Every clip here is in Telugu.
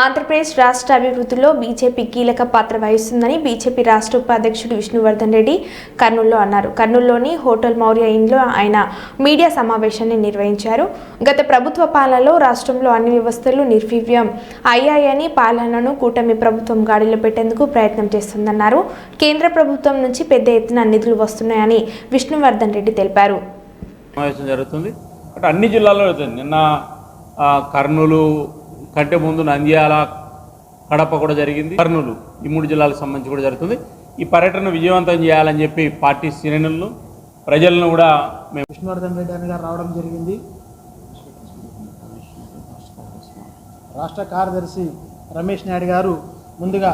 ఆంధ్రప్రదేశ్ రాష్ట్ర అభివృద్ధిలో బీజేపీ కీలక పాత్ర వహిస్తుందని బీజేపీ రాష్ట్ర ఉపాధ్యక్షుడు విష్ణువర్ధన్ రెడ్డి కర్నూలులో అన్నారు. కర్నూలులోని హోటల్ మౌర్య ఇన్లో ఆయన మీడియా సమావేశాన్ని నిర్వహించారు. గత ప్రభుత్వ పాలనలో రాష్ట్రంలో అన్ని వ్యవస్థలు నిర్వీవ్యం అయ్యాయని పాలనను కూటమి ప్రభుత్వం గాడిలో పెట్టేందుకు ప్రయత్నం చేస్తుందన్నారు. కేంద్ర ప్రభుత్వం నుంచి పెద్ద ఎత్తున నిధులు వస్తున్నాయని విష్ణువర్ధన్ రెడ్డి తెలిపారు. సమావేశం జరుగుతుంది. అన్ని జిల్లాల్లో జరుగుతుంది. నిన్న కర్నూలు కంటే ముందు నంద్యాల కడప కూడా జరిగింది. కర్నూలు ఈ మూడు జిల్లాలకు సంబంధించి కూడా జరుగుతుంది. ఈ పర్యటన విజయవంతం చేయాలని చెప్పి పార్టీ శ్రేణులను ప్రజలను కూడా మేము విష్ణువర్ధన్ రెడ్డి అని గారు రావడం జరిగింది. రాష్ట్ర కార్యదర్శి రమేష్ నాయుడు గారు ముందుగా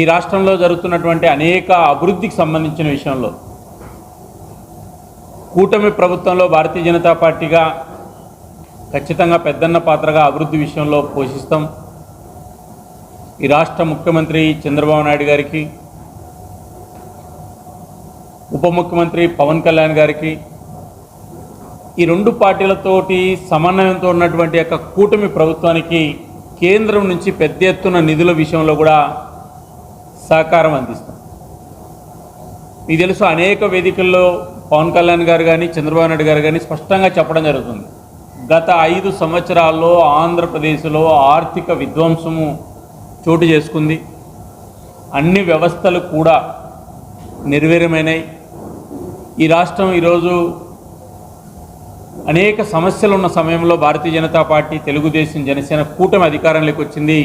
ఈ రాష్ట్రంలో జరుగుతున్నటువంటి అనేక అభివృద్ధికి సంబంధించిన విషయంలో కూటమి ప్రభుత్వంలో భారతీయ జనతా పార్టీగా ఖచ్చితంగా పెద్దన్న పాత్రగా అభివృద్ధి విషయంలో పోషిస్తాం. ఈ రాష్ట్ర ముఖ్యమంత్రి చంద్రబాబు నాయుడు గారికి ఉప ముఖ్యమంత్రి పవన్ కళ్యాణ్ గారికి ఈ రెండు పార్టీలతోటి సమన్వయంతో ఉన్నటువంటి యొక్క కూటమి ప్రభుత్వానికి కేంద్రం నుంచి పెద్ద ఎత్తున నిధుల విషయంలో కూడా సహకారం అందిస్తాం. మీకు తెలుసు అనేక వేదికల్లో పవన్ కళ్యాణ్ గారు కానీ చంద్రబాబు నాయుడు గారు కానీ స్పష్టంగా చెప్పడం జరుగుతుంది. గత ఐదు సంవత్సరాల్లో ఆంధ్రప్రదేశ్లో ఆర్థిక విధ్వంసము చోటు చేసుకుంది. అన్ని వ్యవస్థలు కూడా నిర్వీర్యమైనాయి ఈ రాష్ట్రం ఈరోజు అనేక సమస్యలు ఉన్న సమయంలో భారతీయ జనతా పార్టీ తెలుగుదేశం జనసేన కూటమి అధికారంలోకి వచ్చింది.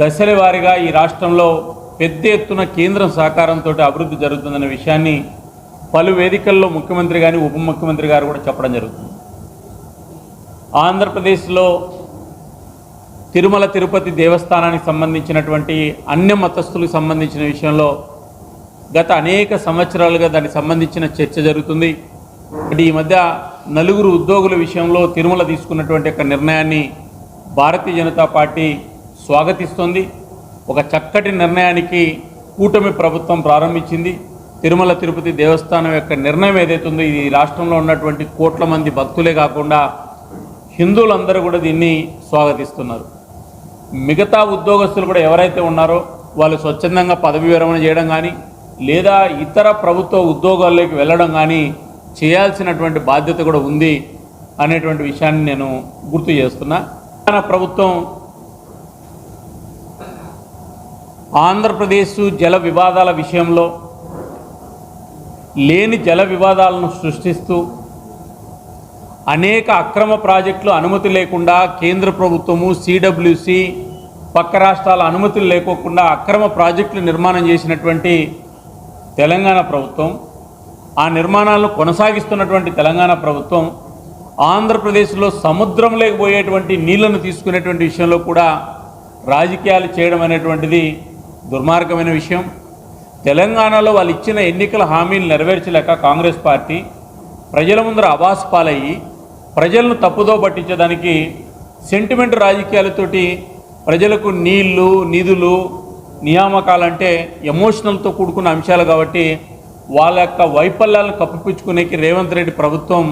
దశల వారీగా ఈ రాష్ట్రంలో పెద్ద ఎత్తున కేంద్రం సహకారంతో అభివృద్ధి జరుగుతుందన్న విషయాన్ని పలు వేదికల్లో ముఖ్యమంత్రి కానీ ఉప ముఖ్యమంత్రి గారు కూడా చెప్పడం జరుగుతుంది. ఆంధ్రప్రదేశ్లో తిరుమల తిరుపతి దేవస్థానానికి సంబంధించినటువంటి అన్య మతస్థులకు సంబంధించిన విషయంలో గత అనేక సంవత్సరాలుగా దానికి సంబంధించిన చర్చ జరుగుతుంది. అంటే ఈ మధ్య నలుగురు ఉద్యోగుల విషయంలో తిరుమల తీసుకున్నటువంటి ఒక నిర్ణయాన్ని భారతీయ జనతా పార్టీ స్వాగతిస్తోంది. ఒక చక్కటి నిర్ణయానికి కూటమి ప్రభుత్వం ప్రారంభించింది. తిరుమల తిరుపతి దేవస్థానం యొక్క నిర్ణయం ఏదైతే ఉందో ఇది రాష్ట్రంలో ఉన్నటువంటి కోట్ల మంది భక్తులే కాకుండా హిందువులందరూ కూడా దీన్ని స్వాగతిస్తున్నారు. మిగతా ఉద్యోగస్తులు కూడా ఎవరైతే ఉన్నారో వాళ్ళు స్వచ్ఛందంగా పదవి విరమణ చేయడం కానీ లేదా ఇతర ప్రభుత్వ ఉద్యోగాల్లోకి వెళ్ళడం కానీ చేయాల్సినటువంటి బాధ్యత కూడా ఉంది అనేటువంటి విషయాన్ని నేను గుర్తు చేస్తున్నా. తెలంగాణ ప్రభుత్వం ఆంధ్రప్రదేశ్ జల వివాదాల విషయంలో లేని జల వివాదాలను సృష్టిస్తూ అనేక అక్రమ ప్రాజెక్టులు అనుమతి లేకుండా కేంద్ర ప్రభుత్వము సిడబ్ల్యూసి పక్క రాష్ట్రాల అనుమతులు లేకోకుండా అక్రమ ప్రాజెక్టులు నిర్మాణం చేసినటువంటి తెలంగాణ ప్రభుత్వం ఆ నిర్మాణాలను కొనసాగిస్తున్నటువంటి తెలంగాణ ప్రభుత్వం ఆంధ్రప్రదేశ్లో సముద్రం లేకపోయేటువంటి నీళ్ళను తీసుకునేటువంటి విషయంలో కూడా రాజకీయాలు చేయడం అనేటువంటిది దుర్మార్గమైన విషయం. తెలంగాణలో వాళ్ళు ఇచ్చిన ఎన్నికల హామీలు నెరవేర్చలేక కాంగ్రెస్ పార్టీ ప్రజల ముందర అబాస్ పాలయ్యి ప్రజలను తప్పుదో పట్టించడానికి సెంటిమెంట్ రాజకీయాలతోటి ప్రజలకు నీళ్ళు నిధులు నియామకాలంటే ఎమోషనల్తో కూడుకున్న అంశాలు కాబట్టి వాళ్ళ యొక్క వైఫల్యాలను కప్పిపుచ్చుకునేకి రేవంత్ రెడ్డి ప్రభుత్వం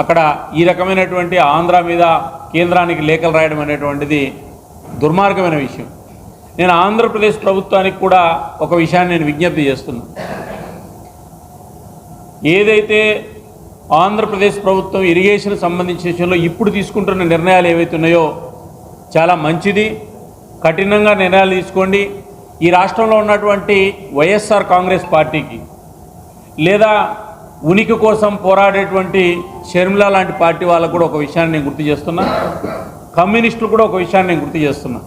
అక్కడ ఈ రకమైనటువంటి ఆంధ్ర మీద కేంద్రానికి లేఖలు రాయడం అనేటువంటిది దుర్మార్గమైన విషయం. నేను ఆంధ్రప్రదేశ్ ప్రభుత్వానికి కూడా ఒక విషయాన్ని నేను విజ్ఞప్తి చేస్తున్నాను ఏదైతే ఆంధ్రప్రదేశ్ ప్రభుత్వం ఇరిగేషన్ సంబంధించిన విషయంలో ఇప్పుడు తీసుకుంటున్న నిర్ణయాలు ఏవైతున్నాయో చాలా మంచిది. కఠినంగా నిర్ణయాలు తీసుకోండి. ఈ రాష్ట్రంలో ఉన్నటువంటి వైఎస్ఆర్ కాంగ్రెస్ పార్టీకి లేదా ఉనికి కోసం పోరాడేటువంటి షర్మిల లాంటి పార్టీ వాళ్ళకు కూడా ఒక విషయాన్ని నేను గుర్తు చేస్తున్నా. కమ్యూనిస్టులు కూడా ఒక విషయాన్ని నేను గుర్తు చేస్తున్నా.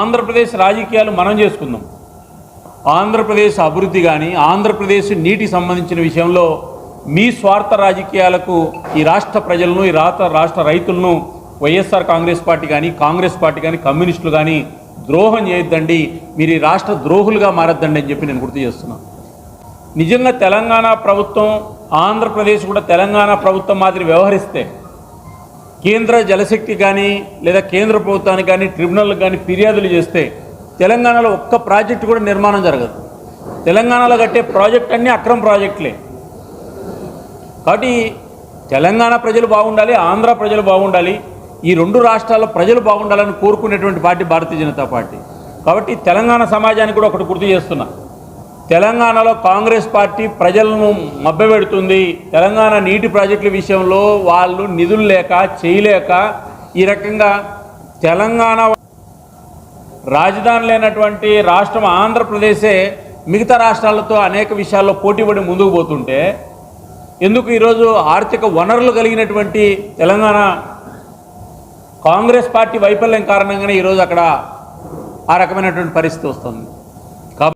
ఆంధ్రప్రదేశ్ రాజకీయాలు మనం చేసుకుందాం. ఆంధ్రప్రదేశ్ అభివృద్ధి కానీ ఆంధ్రప్రదేశ్ నీటి సంబంధించిన విషయంలో మీ స్వార్థ రాజకీయాలకు ఈ రాష్ట్ర ప్రజలను ఈ రాష్ట్ర రాష్ట్ర రైతులను వైఎస్ఆర్ కాంగ్రెస్ పార్టీ కానీ కాంగ్రెస్ పార్టీ కానీ కమ్యూనిస్టులు కానీ ద్రోహం చేయొద్దండి. మీరు ఈ రాష్ట్ర ద్రోహులుగా మారద్దండి అని చెప్పి నేను గుర్తు చేస్తున్నాను నిజంగా తెలంగాణ ప్రభుత్వం ఆంధ్రప్రదేశ్ కూడా తెలంగాణ ప్రభుత్వం మాదిరి వ్యవహరిస్తే కేంద్ర జలశక్తి కానీ లేదా కేంద్ర ప్రభుత్వానికి కానీ ట్రిబ్యునల్కి కానీ ఫిర్యాదులు చేస్తే తెలంగాణలో ఒక్క ప్రాజెక్టు కూడా నిర్మాణం జరగదు. తెలంగాణలో కట్టే ప్రాజెక్ట్ అన్నీ అక్రమ ప్రాజెక్టులే. కాబట్టి తెలంగాణ ప్రజలు బాగుండాలి ఆంధ్ర ప్రజలు బాగుండాలి ఈ రెండు రాష్ట్రాల ప్రజలు బాగుండాలని కోరుకునేటువంటి పార్టీ భారతీయ జనతా పార్టీ. కాబట్టి తెలంగాణ సమాజానికి కూడా ఒకటి గుర్తు చేస్తున్నా. తెలంగాణలో కాంగ్రెస్ పార్టీ ప్రజలను మభ్యపెడుతుంది. తెలంగాణ నీటి ప్రాజెక్టుల విషయంలో వాళ్ళు నిధులు లేక చేయలేక ఈ రకంగా తెలంగాణ రాజధాని లేనటువంటి రాష్ట్రం ఆంధ్రప్రదేశే మిగతా రాష్ట్రాలతో అనేక విషయాల్లో పోటీపడి ముందుకు పోతుంటే ఎందుకు ఈరోజు ఆర్థిక వనరులు కలిగినటువంటి తెలంగాణ కాంగ్రెస్ పార్టీ వైఫల్యం కారణంగానే ఈరోజు అక్కడ ఆ రకమైనటువంటి పరిస్థితి వస్తుంది.